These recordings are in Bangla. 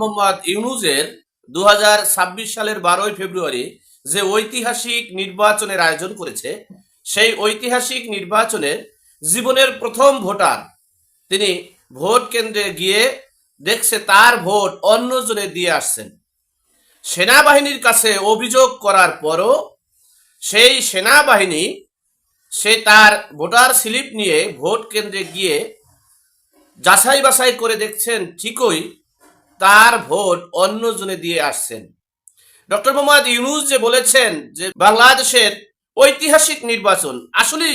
মোহাম্মদ ইউনুজের দু হাজার ছাব্বিশ সালের বারোই ফেব্রুয়ারি যে ঐতিহাসিক নির্বাচনের আয়োজন করেছে, সেই ঐতিহাসিক নির্বাচনে জীবনের প্রথম ভোটার তিনি ভোট কেন্দ্রে গিয়ে দেখছে তার ভোট অন্যজনে দিয়ে আসছেন। সেনাবাহিনীর কাছে অভিযোগ করার পরও সেই সেনাবাহিনী, সে তার ভোটার স্লিপ নিয়ে ভোট কেন্দ্রে গিয়ে যাচাই বাছাই করে দেখছেন ঠিকই তার ভোট অন্যজনে দিয়ে আসছেন। ডক্টর মোহাম্মদ ইউনুস যে বলেছেন যে বাংলাদেশের ঐতিহাসিক নির্বাচন আসলে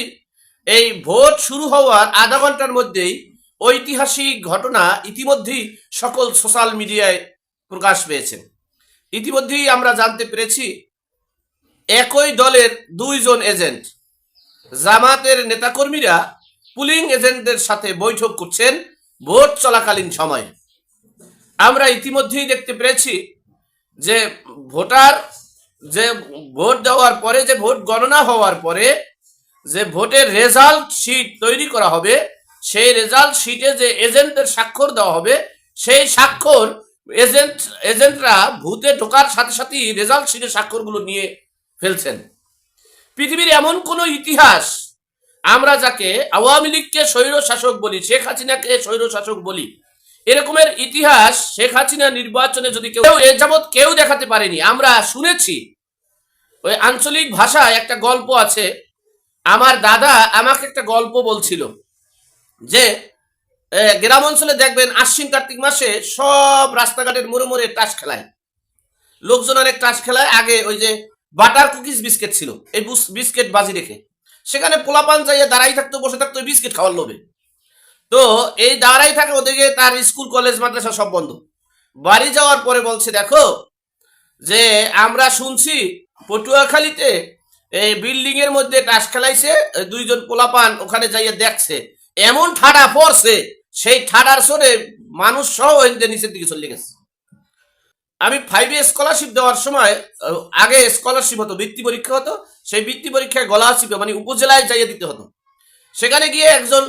এই ভোট শুরু হওয়ার আধা ঘণ্টার মধ্যেই ঐতিহাসিক ঘটনা ইতিমধ্যেই সকল সোশ্যাল মিডিয়ায় প্রকাশ পেয়েছে। ইতিমধ্যেই আমরা জানতে পেরেছি, একই দলের দুইজন এজেন্ট, জামাতের নেতাকর্মীরা পুলিং এজেন্টদের সাথে বৈঠক করছেন ভোট চলাকালীন সময়ে। আমরা ইতিমধ্যেই দেখতে পেরেছি যে ভোটার যে ভোট দেওয়ার পরে, যে ভোট গণনা হওয়ার পরে, যে ভোটের রেজাল্ট শিট তৈরি করা হবে, সেই রেজাল্ট শিটে যে এজেন্টের স্বাক্ষর দেওয়া হবে, সেই স্বাক্ষর এজেন্ট, এজেন্টরা ভূতে ঢোকার সাথে সাথেই রেজাল্ট শিটের স্বাক্ষরগুলো নিয়ে ফেলছেন। পৃথিবীর এমন কোনো ইতিহাস, আমরা যাকে আওয়ামী লীগকে স্বৈর শাসক বলি, শেখ হাসিনাকে স্বৈর শাসক বলি এরকমের ইতিহাস শেখ হাসিনা নির্বাচনে যদি কেউ এ যাবৎ কেউ দেখাতে পারেনি। আমরা শুনেছি। ওই আঞ্চলিক ভাষায় একটা গল্প আছে। আমার দাদা আমাকে একটা গল্প বলছিল যে গ্রাম অঞ্চলে দেখবেন আশ্বিন কার্তিক মাসে সব রাস্তাঘাটের মোড়ে মোড়ে টাস খেলায়। লোকজন অনেক টাস খেলায়। আগে ওই যে বাটার কুকিজ বিস্কিট ছিল। এই বুস- বিস্কিট বাজি রেখে। সেখানে পোলাপান যাইয়ে দাঁড়াই থাকতো, বসে থাকতো বিস্কিট খাওয়ার লোভে। তো এই দাঁড়াই থাকে ওদিকে তার স্কুল, কলেজ, মাদ্রাসা সব বন্ধ। বাড়ি যাওয়ার পরে বলছে, দেখো, যে আমরা শুনছি পটুয়াখালীতে এই বিল্ডিং এর মধ্যে টাস খেলাইছে দুইজন পোলাপান ওখানে যাইয়ে দেখছে। এমন ঠাডা পড়ছে, সেই ঠাডার সরে মানুষ সহ নিচের দিকে চলে গেছে। আমি ফাইভে স্কলারশিপ দেওয়ার সময় আগে স্কলারশিপ হতো, বৃত্তি পরীক্ষা হতো, সেই বৃত্তি পরীক্ষায় গলাশিপ মানে উপজেলায় যাইয়ে দিতে হতো। সেখানে গিয়ে একজন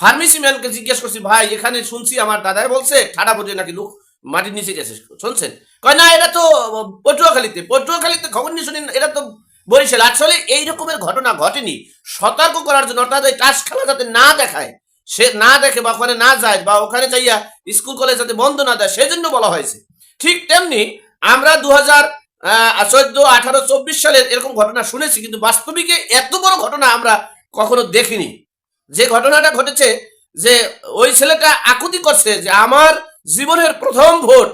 ফার্মেসি ম্যানকে জিজ্ঞেস করছি, ভাই, এখানে শুনছি আমার দাদাই বলছে, ঠাডা পড়ে নাকি লোক মাটির নিচে গেছে, শুনছেন? কয়, না, এটা তো, পটুয়াখালীতে পটুয়াখালীতে খবর নিয়ে শুনেন, এটা তো বরিশাল। আসলে এই রকমের ঘটনা ঘটেনি। সতর্ক করার জন্য অর্থাৎ ওই তাস খেলা যাতে না দেখায়, সে না দেখে বা ওখানে না যায় বা ওখানে যাইয়া স্কুল, কলেজ যাতে বন্ধ না দেয়, সেজন্য বলা হয়েছে। ঠিক তেমনি আমরা দু হাজার চোদ্দ, আঠারো, চব্বিশ সালের এরকম ঘটনা শুনেছি, কিন্তু বাস্তবিকে এত বড় ঘটনা আমরা কখনো দেখিনি। যে ঘটনাটা ঘটেছে যে ওই ছেলেটা আকুতি করছে যে আমার জীবনের প্রথম ভোট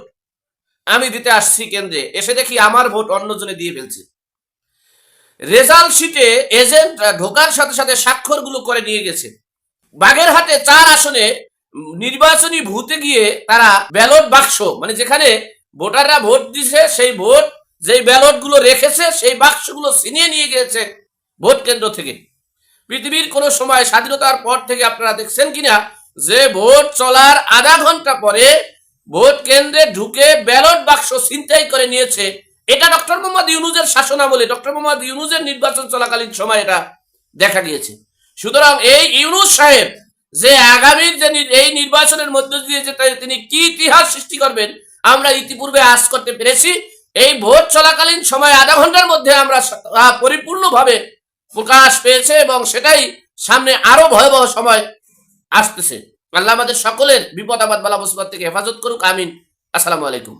আমি দিতে আসছি কেন্দ্রে। এসে দেখি আমার ভোট অন্যজনে দিয়ে ফেলছে। রেজাল্ট শিটে এজেন্ট ঢোকার সাথে সাথে স্বাক্ষরগুলো করে নিয়ে গেছে। বাগেরহাটে চার আসনে নির্বাচনী ভূতে গিয়ে তারা ব্যালট বাক্স মানে যেখানে ভোটাররা ভোট দিছে, সেই ভোট, যেই ব্যালটগুলো রেখেছে, সেই বাক্সগুলো ছিনিয়ে নিয়ে গিয়েছে ভোট কেন্দ্র থেকে। পৃথিবীর কোন সময় স্বাধীনতার পর থেকে আপনারা দেখছেন কিনা, যে ভোট চলার আধা ঘণ্টা পরে ভোট কেন্দ্রে ঢুকে ব্যালট বাক্স ছিনতাই করে নিয়েছে। এটা ডক্টর মোহাম্মদ ইউনুজের শাসনামলে, ডক্টর মোহাম্মদ ইউনুজের নির্বাচন চলাকালীন সময় এটা দেখা গিয়েছে। সুতরাং এই ইউনুস সাহেব যে আগামীর যে এই নির্বাচনের মধ্য দিয়ে যে তিনি কি ইতিহাস সৃষ্টি করবেন, আমরা ইতিপূর্বে আজ করতে পেরেছি। এই ভোট চলাকালীন সময় আধা ঘণ্টার মধ্যে আমরা পরিপূর্ণভাবে প্রকাশ পেয়েছে এবং সেটাই সামনে আরও ভয়াবহ সময় আসতেছে। আল্লাহ আমাদের সকলের বিপদ, আপদ, বালা, মুসিবত থেকে হেফাজত করুক, আমিন। আসসালামু আলাইকুম।